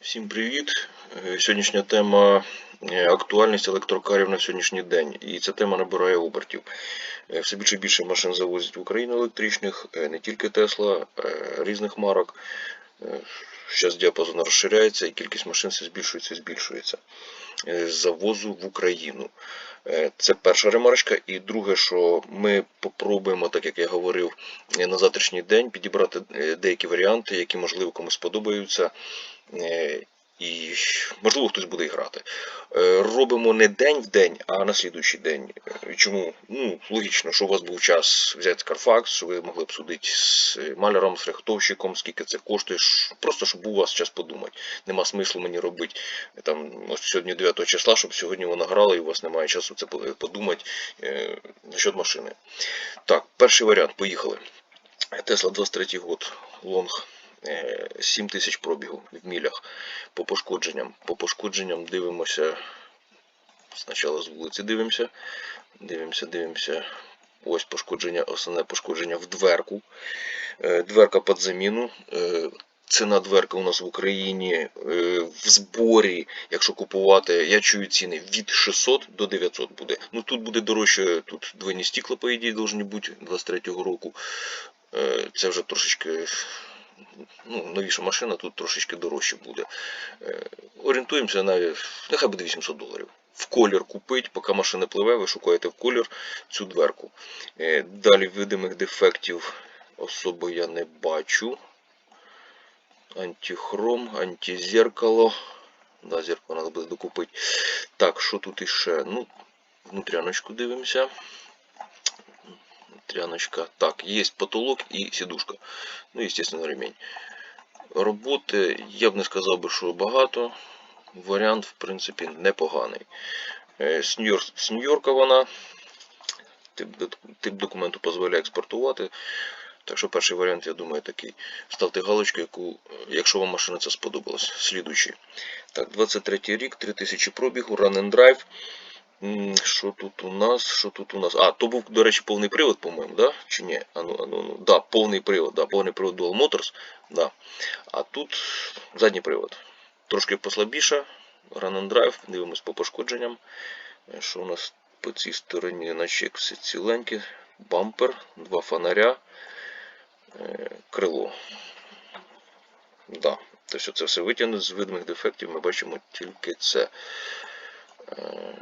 Всім привіт! Е, Сьогоднішня тема е, актуальність електрокарів на сьогоднішній день. І ця тема набирає обертів. Е, Все більше і більше машин завозять в Україну електричних, не тільки Тесла, різних марок. Зараз діапазон розширяється і кількість машин все збільшується і збільшується. Завозу в Україну. Це перша ремарочка. І друге, що ми попробуємо, так як я говорив, на завтрашній день підібрати деякі варіанти, які можливо комусь сподобаються. Е, І можливо хтось буде грати. Е, Робимо не день в день, а на слідуючий день. Е, Чому? Ну, логічно, що у вас був час взяти Carfax, що ви могли б судити з маляром, з рихтовщиком, скільки це коштує. Просто щоб у вас час подумати. Нема смислу мені робити там ось сьогодні 9 числа, щоб сьогодні вона грала і у вас немає часу це подумати насчет машини. Так, перший варіант, поїхали. Тесла 23 год, лонг. 7 тисяч пробігу в мілях по пошкодженням. По пошкодженням дивимося. Спочатку з вулиці дивимося. Дивимося, дивимося. Ось пошкодження, основне пошкодження в дверку. Е, Дверка під заміну. Е, Ціна дверки у нас в Україні е, в зборі, якщо купувати, я чую ціни від 600 до 900 буде. Ну тут буде дорожче, тут двойні стекла, по ідеї, повинні бути 23-го року. Е, Це вже трошечки ну, новіша машина, тут трошечки дорожче буде. Е, Орієнтуємося на нехай буде 800 доларів. В колір купить, поки машина пливе, ви шукаєте в колір цю дверку. Е, Далі видимих дефектів особо я не бачу. Антихром, антизеркало. Да, зеркало треба буде докупити. Так, що тут іще? Ну, внутряночку дивимося. Внутряночка. Так, є потолок і сідушка. Ну, естественно, ремень. Роботи, я б не сказав би, що багато. Варіант, в принципі, непоганий. Е, З Нью-Йорк- з Нью-Йорка вона. Тип, тип документу дозволяє експортувати. Так що перший варіант, я думаю, такий. Ставте галочку, яку, якщо вам машина ця сподобалась. Слідуючий. Так, 23 рік, 3000 пробігу, Run and Drive. Що тут у нас? Що тут у нас? А, то був, до речі, повний привод, по-моєму, да? Чи ні? А ну, а ну, ну. Да, повний привод, да, повний привод Dual Motors, да. А тут задній привод. Трошки послабіше. Run and Drive, дивимось по пошкодженням. Е, Що у нас по цій стороні, наче все ціленьке. Бампер, два фонаря, е, крило. Да. Тобто це все витягнуто з видимих дефектів, ми бачимо тільки це.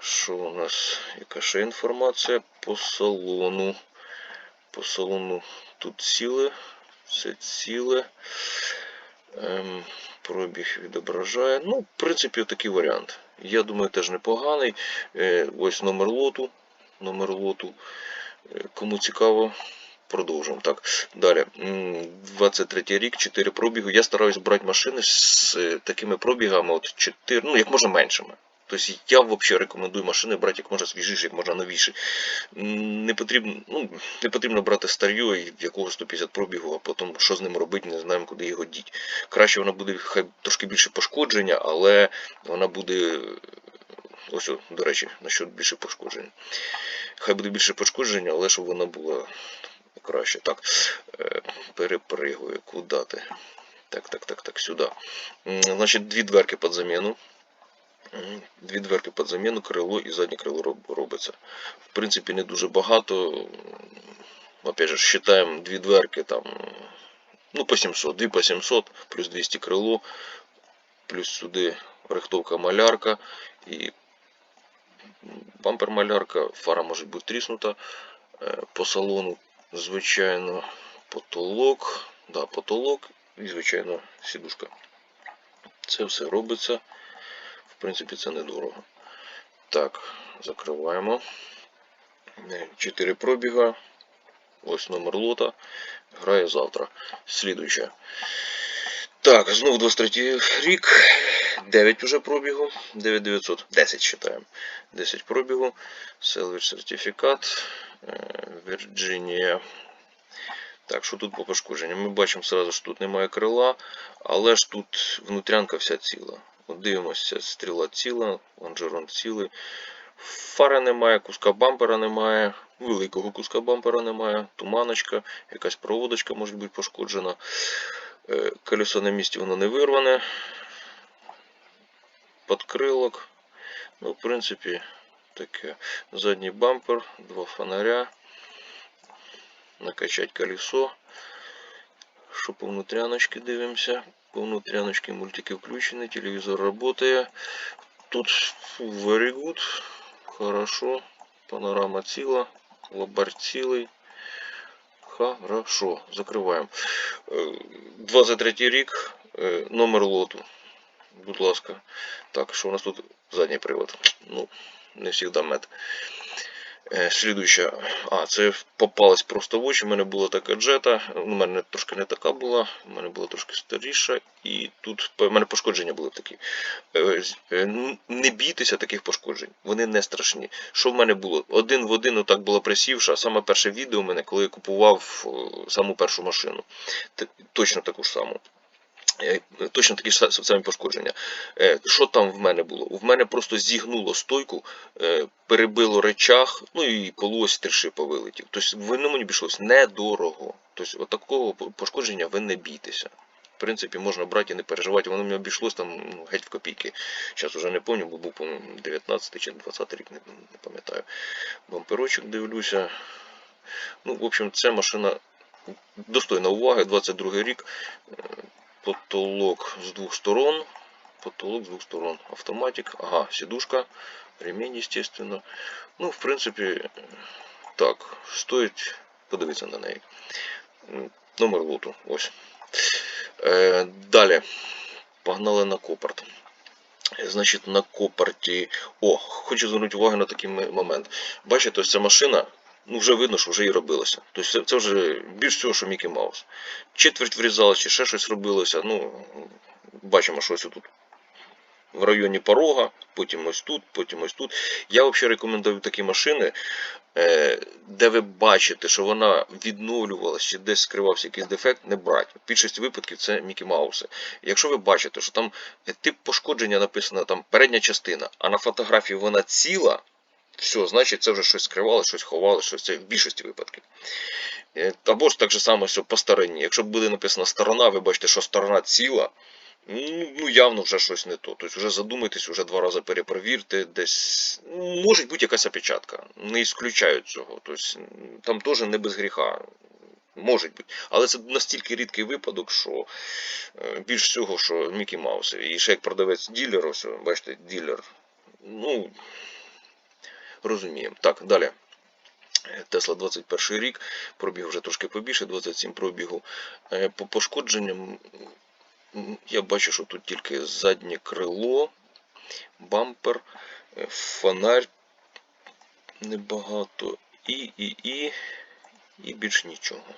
Що у нас? Яка ще інформація по салону? По салону тут ціле, все ціле. Ем, пробіг відображає. Ну, в принципі, такий варіант. Я думаю, теж непоганий. Е, ось номер лоту. Номер лоту. Е, кому цікаво, продовжуємо. Так, далі. 23 рік, 4 пробігу. Я стараюсь брати машини з такими пробігами, от 4, ну, як можна меншими. Тобто я взагалі рекомендую машини брати як можна свіжіше, як можна новіші. Не потрібно, ну, не потрібно брати старьо, і якого 150 пробігу, а потім що з ним робити, не знаємо, куди його діти. Краще вона буде хай трошки більше пошкодження, але вона буде. Ось, до речі, насчет більше пошкоджень. Хай буде більше пошкодження, але щоб вона була краще. Так, е, перепригую. Куди ти? Так, так, так, так, сюди. Значить, дві дверки під заміну. Дві дверки під заміну, крило і заднє крило робиться. В принципі, не дуже багато. Опять же, считаємо дві дверки там. Ну, по 700, дві по 700, плюс 200 крило, плюс сюди рихтовка малярка і бампер малярка, фара може бути тріснута. Е, По салону, звичайно, потолок, да, потолок і, звичайно, сідушка. Це все робиться. Принципі, це недорого. Так, закриваємо. 4 пробіга. Ось номер лота. Грає завтра. Слідуюче. Так, знову 23 рік. 9 уже пробігу. 9900. 10 считаємо. 10 пробігу. Селвич сертифікат. Е, Вірджинія. Так, що тут по пошкодженням? Ми бачимо сразу, що тут немає крила, але ж тут внутрянка вся ціла. Дивимося, стріла ціла, лонжерон цілий. Фари немає, куска бампера немає, великого куска бампера немає, туманочка, якась проводочка може бути пошкоджена. Е, Колесо на місці воно не вирване. подкрилок. Ну, в принципі, таке. Задній бампер, два фонаря. Накачать колесо. Що по внутряночці дивимося. По внутряночці мультики включені, телевізор працює. Тут very good. Хорошо. Панорама. Лобар цілий. Хорошо. Закриваємо. Е, 23 рік. е, Номер лоту. Будь ласка. Так, що у нас тут задній привод? Ну, не завжди мед. Е, Слідуюча. А, це попалась просто в очі. У мене була така джета. У мене трошки не така була, у мене була трошки старіша. І тут у мене пошкодження були такі. Е, е, ну, Не бійтеся таких пошкоджень. Вони не страшні. Що в мене було? Один в один отак була присівша. Саме перше відео у мене, коли я купував саму першу машину. Точно таку ж саму. Е, Точно такі ж самі пошкодження. Е, Що там в мене було? В мене просто зігнуло стойку, е, перебило речах, ну і полуось три шипа вилетів. Тобто воно мені обійшлось недорого. Тобто от такого пошкодження ви не бійтеся. В принципі, можна брати і не переживати. Воно мені обійшлось там ну, геть в копійки. Зараз вже не пам'ятаю, бо був, по-моєму, 19 чи 20 рік, не, не пам'ятаю. Бамперочок дивлюся. Ну, в общем, ця машина достойна уваги, 22 рік. Потолок з двох сторон. Потолок з двох сторон. Автоматик. Ага, сидушка. Ремень, естественно. Ну, в принципі, так, стоїть подивитися на неї. Номер лоту. Ось. Е, далі. Погнали на копарт. Е, Значить, на копарті. О, хочу звернути увагу на такий момент. Бачите, ось ця машина, ну вже видно, що вже і робилося. Тобто це, це вже більш всього, що Мікі Маус. Четверть врізалася, чи ще щось робилося. Ну, бачимо, що ось тут в районі порога, потім ось тут, потім ось тут. Я взагалі рекомендую такі машини, е, де ви бачите, що вона відновлювалася чи десь скривався якийсь дефект, не брати. В більшості випадків це Мікі Мауси. Якщо ви бачите, що там е, тип пошкодження написано там передня частина, а на фотографії вона ціла, все, значить це вже щось скривало, щось ховало, щось це в більшості випадків. Е, Або ж так же само, що по стороні. Якщо буде написана сторона, ви бачите, що сторона ціла, ну, ну явно вже щось не то. Тобто вже задумайтесь, вже два рази перепровірте, десь може бути якась опечатка. Не ісключають цього. Тобто там теж не без гріха. Може бути. Але це настільки рідкий випадок, що е, більш всього, що Мікі Маус. І ще як продавець ділер, бачите, ділер. Ну, розуміємо. Так, далі. Тесла 21 рік, пробіг вже трошки побільше, 27 пробігу. Е, По пошкодженням я бачу, що тут тільки заднє крило, бампер, е, фонарь небагато і, і, і, і більш нічого.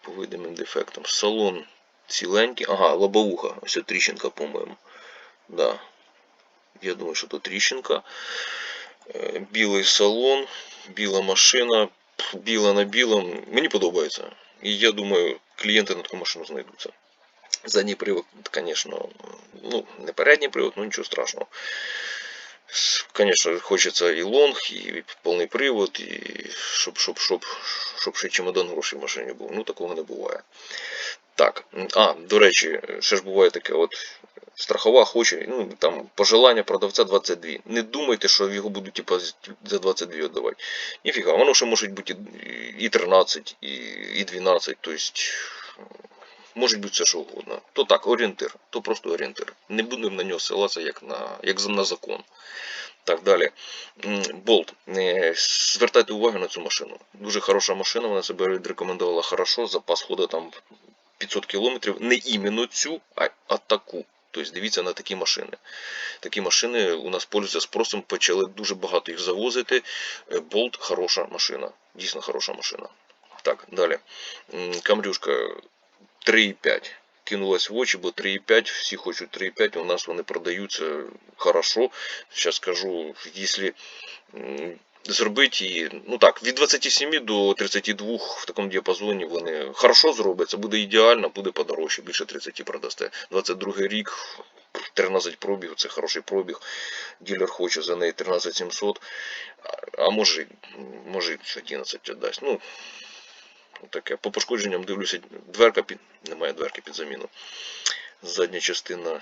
По видимим дефектам. Салон ціленький. Ага, лобовуха. Ось тріщинка, по-моєму. Да. Я думаю, що то тріщинка. Е, Білий салон, біла машина, біла на білому. Мені подобається. І я думаю, клієнти на таку машину знайдуться. Задній привод, звісно, ну, не передній привод, ну нічого страшного. Звісно, хочеться і лонг, і повний привод, і щоб, щоб, щоб, щоб ще чемодан грошей в машині був. Ну, такого не буває. Так, а, до речі, ще ж буває таке, от страхова хоче, ну там пожелання продавця 22. Не думайте, що його будуть типа, з- за 22 віддавати. Ніфіга, воно ще може бути і- і 13, і, і 12, тобто може бути все що угодно. То так, орієнтир, то просто орієнтир. Не будемо на нього ссилатися як на, як на закон. Так, далі. Болт. Е, Звертайте увагу на цю машину. Дуже хороша машина, вона себе відрекомендувала хорошо, запас ходу там 500 кілометрів. Не іменно цю, а, таку. Тобто дивіться на такі машини. Такі машини у нас пользуються спросом, почали дуже багато їх завозити. Е, Болт хороша машина. Дійсно хороша машина. Так, далі. Камрюшка 3,5. Кинулась в очі, бо 3,5, всі хочуть 3,5, у нас вони продаються хорошо. Зараз скажу, якщо зробити її, ну так, від 27 до 32 в такому діапазоні вони хорошо зроблять, це буде ідеально, буде подорожче, більше 30 продасте. 22 рік, 13 пробіг, це хороший пробіг. Ділер хоче за неї 13700, а, може, може 11 віддасть. Ну, таке. По пошкодженням дивлюся, дверка під. Немає дверки під заміну. Задня частина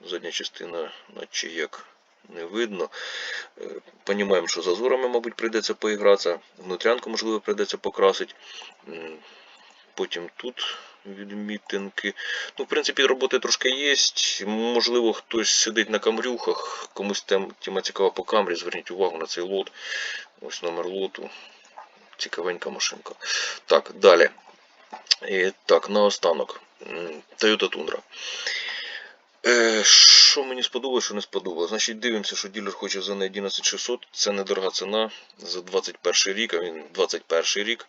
задня частина, наче як не видно. Е, Понімаємо, що зазорами, мабуть, прийдеться поігратися. Внутрянку, можливо, прийдеться покрасити. Потім тут відмітинки. Ну, в принципі, роботи трошки є. Можливо, хтось сидить на камрюхах, комусь тем, тема цікава по камрі, зверніть увагу на цей лот. Ось номер лоту. Цікавенька машинка. Так, далі. І, так, наостанок. Toyota Tundra. Е, що мені сподобалось, що не сподобалось? Значить, дивимося, що дилер хоче за неї 11600. Це недорога ціна за 21 рік, а він 21 рік,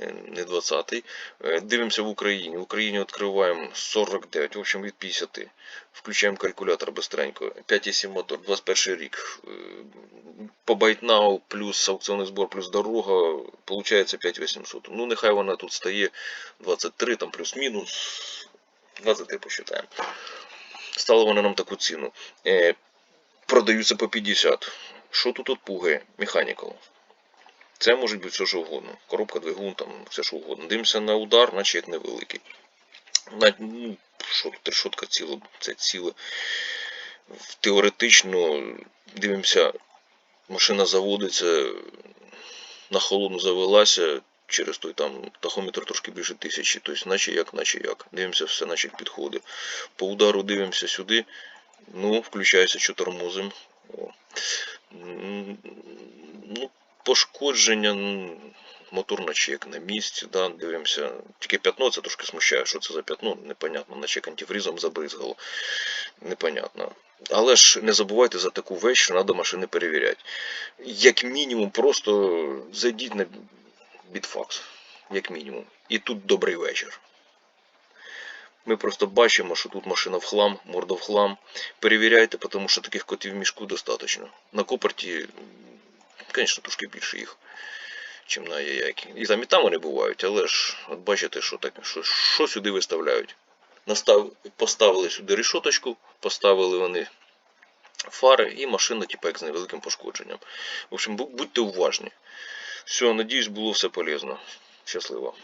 е, не 20-й. Е, Дивимося в Україні. В Україні відкриваємо 49, в общем, від 50. Включаємо калькулятор быстренько. 5,7 мотор, 21 рік. Е, По байтнау плюс аукціонний збор, плюс дорога, получається 5800. Ну, нехай вона тут стає 23, там плюс-мінус. 23 посчитаємо. Стала вона нам таку ціну. Е, продаються по 50. Що тут от пугає? Mechanical. Це може бути все що угодно. Коробка, двигун, там все що угодно. Дивимося на удар, наче як невеликий. На, ну, що тут решотка ціла, це ціле. Теоретично дивимося, машина заводиться, на холодну завелася, через той там тахометр трошки більше тисячі, тобто наче як, наче як. Дивимося, все наче як підходить. По удару дивимося сюди. Ну, включається, що тормозим. О. Ну, пошкодження, м, мотор наче як на місці, да, дивимося. Тільки п'ятно це трошки смущає, що це за п'ятно, непонятно, наче як антифрізом забризгало. Непонятно. Але ж не забувайте за таку вещь, що треба машини перевіряти. Як мінімум, просто зайдіть на бітфакс. Як мінімум. І тут добрий вечір. Ми просто бачимо, що тут машина в хлам, морда в хлам. Перевіряйте, тому що таких котів в мішку достатньо. На копорті, звісно, трошки більше їх, чим на яякі. І там і там вони бувають, але ж от бачите, що таке, що, що сюди виставляють. Настав, поставили сюди решоточку, поставили вони фари і машина, типу, як з невеликим пошкодженням. В общем, будьте уважні. Все, надіюсь, було все полезно. Щасливо.